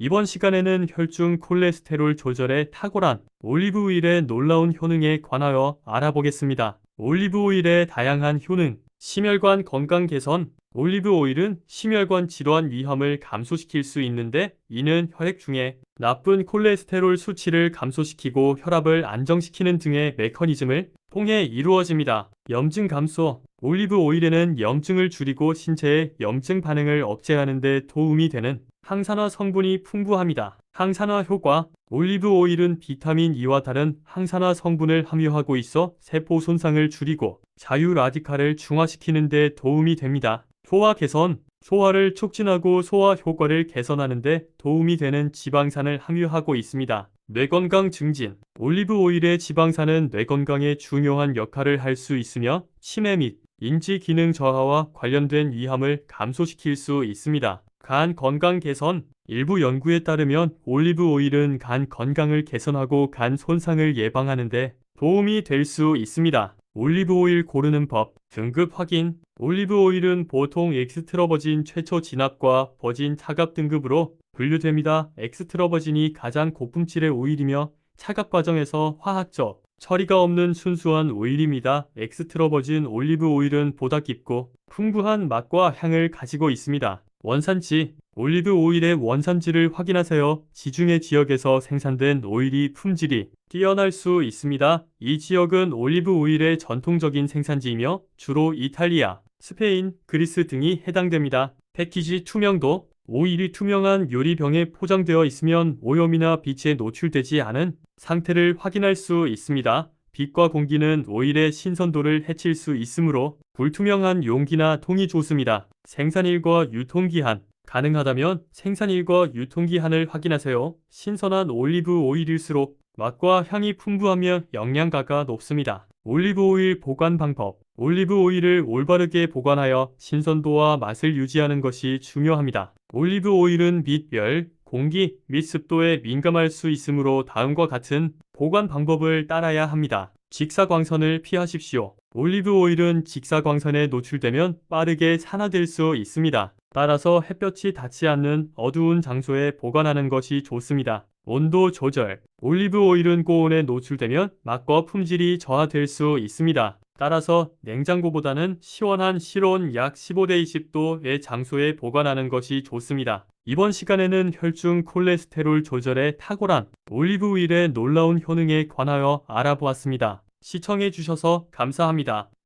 이번 시간에는 혈중 콜레스테롤 조절에 탁월한 올리브 오일의 놀라운 효능에 관하여 알아보겠습니다. 올리브 오일의 다양한 효능, 심혈관 건강 개선, 올리브 오일은 심혈관 질환 위험을 감소시킬 수 있는데 이는 혈액 중에 나쁜 콜레스테롤 수치를 감소시키고 혈압을 안정시키는 등의 메커니즘을 통해 이루어집니다. 염증 감소 올리브 오일에는 염증을 줄이고 신체의 염증 반응을 억제하는 데 도움이 되는 항산화 성분이 풍부합니다. 항산화 효과 올리브 오일은 비타민 E와 다른 항산화 성분을 함유하고 있어 세포 손상을 줄이고 자유 라디칼을 중화시키는 데 도움이 됩니다. 소화 개선 소화를 촉진하고 소화 효과를 개선하는 데 도움이 되는 지방산을 함유하고 있습니다. 뇌건강 증진 올리브 오일의 지방산은 뇌 건강에 중요한 역할을 할 수 있으며 치매 및 인지 기능 저하와 관련된 위험을 감소시킬 수 있습니다. 간 건강 개선 일부 연구에 따르면 올리브 오일은 간 건강을 개선하고 간 손상을 예방하는 데 도움이 될 수 있습니다. 올리브 오일 고르는 법 등급 확인 올리브 오일은 보통 엑스트라 버진 최초 진압과 버진 차갑 등급으로 분류됩니다. 엑스트라 버진이 가장 고품질의 오일이며 차갑 과정에서 화학적 처리가 없는 순수한 오일입니다. 엑스트라 버진 올리브 오일은 보다 깊고 풍부한 맛과 향을 가지고 있습니다. 원산지 올리브 오일의 원산지를 확인하세요. 지중해 지역에서 생산된 오일이 품질이 뛰어날 수 있습니다. 이 지역은 올리브 오일의 전통적인 생산지이며 주로 이탈리아, 스페인, 그리스 등이 해당됩니다. 패키지 투명도 오일이 투명한 요리병에 포장되어 있으면 오염이나 빛에 노출되지 않은 상태를 확인할 수 있습니다. 빛과 공기는 오일의 신선도를 해칠 수 있으므로 불투명한 용기나 통이 좋습니다. 생산일과 유통기한 가능하다면 생산일과 유통기한을 확인하세요. 신선한 올리브 오일일수록 맛과 향이 풍부하며 영양가가 높습니다. 올리브 오일 보관 방법 올리브 오일을 올바르게 보관하여 신선도와 맛을 유지하는 것이 중요합니다. 올리브 오일은 빛, 열, 공기 및 습도에 민감할 수 있으므로 다음과 같은 보관 방법을 따라야 합니다. 직사광선을 피하십시오. 올리브 오일은 직사광선에 노출되면 빠르게 산화될 수 있습니다. 따라서 햇볕이 닿지 않는 어두운 장소에 보관하는 것이 좋습니다. 온도 조절 올리브 오일은 고온에 노출되면 맛과 품질이 저하될 수 있습니다. 따라서 냉장고보다는 시원한 실온 약 15대 20도의 장소에 보관하는 것이 좋습니다. 이번 시간에는 혈중 콜레스테롤 조절에 탁월한 올리브 오일의 놀라운 효능에 관하여 알아보았습니다. 시청해 주셔서 감사합니다.